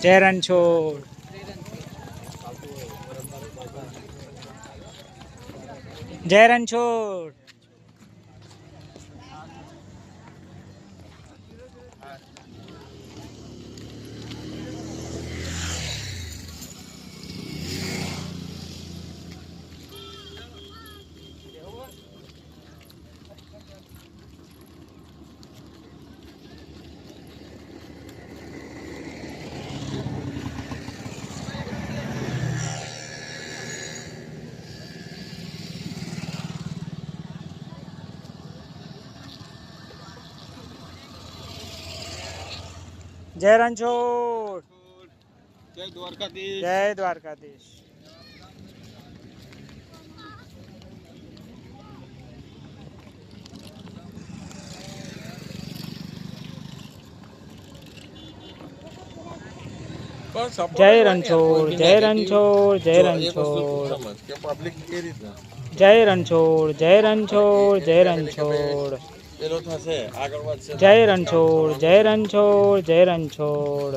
જય છોડ જય રણછોડ જય રણછોડ. જય દ્વારકાધીશ. જય દ્વારકાધીશ. જય રણછોડ જય. રણછોડ જય રણછોડ. સમજ કે public એ રીતના જય રણછોડ જય રણછોડ જય રણછોડ. પેલો થશે આગળ વધશે જય રણછોડ જય રણછોડ જય રણછોડ.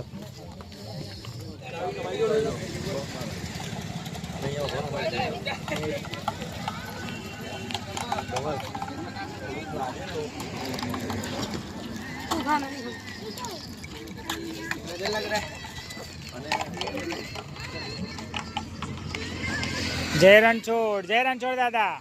જય રણછોડ જય રણછોડ દાદા.